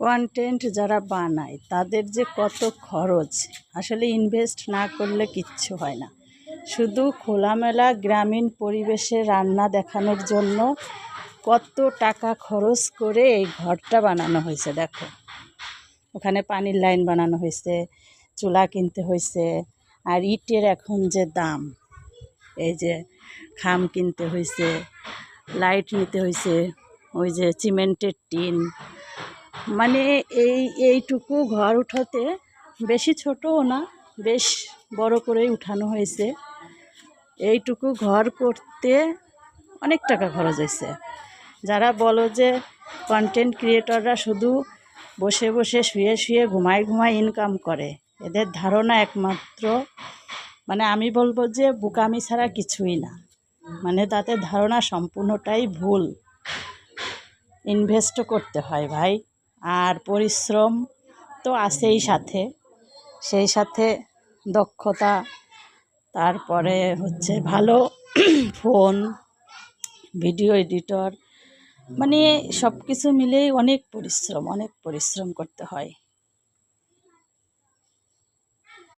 Content যারা বানায়, তাদের যে কত খরচ, আসলে ইনভেস্ট না করলে কিচ্ছু হয় না। শুধু খোলামেলা গ্রামীণ পরিবেশে রান্না দেখানোর জন্য কত টাকা খরচ করে এই ঘরটা বানানো হয়েছে, দেখো। ওখানে পানির লাইন বানানো হয়েছে, চুলা কিনতে হয়েছে, আর ইটের এখন যে দাম, এই যে খাম কিনতে হয়েছে, লাইট নিতে হয়েছে, ওই যে সিমেন্টের টিন মানে এই, এইটুকু ঘর উঠাতে বেশি ছোটও না, বেশ বড় করেই উঠানো হয়েছে। এইটুকু ঘর করতে অনেক টাকা খরচ হয়েছে। যারা বলো যে কন্টেন্ট ক্রিয়েটররা শুধু বসে বসে শুয়ে শুয়ে ঘুমায় ঘুমায় ইনকাম করে, এদের ধারণা একমাত্র মানে আমি বলব যে বোকামি ছাড়া কিছুই না। মানে তাদের ধারণা সম্পূর্ণটাই ভুল। ইনভেস্টও করতে হয় ভাই। আর পরিশ্রম তো আছেই সাথে। সেই সাথে দক্ষতা, তারপরে হচ্ছে ভালো ফোন, ভিডিও এডিটর মানে সব কিছু মিলেই অনেক পরিশ্রম অনেক পরিশ্রম করতে হয়।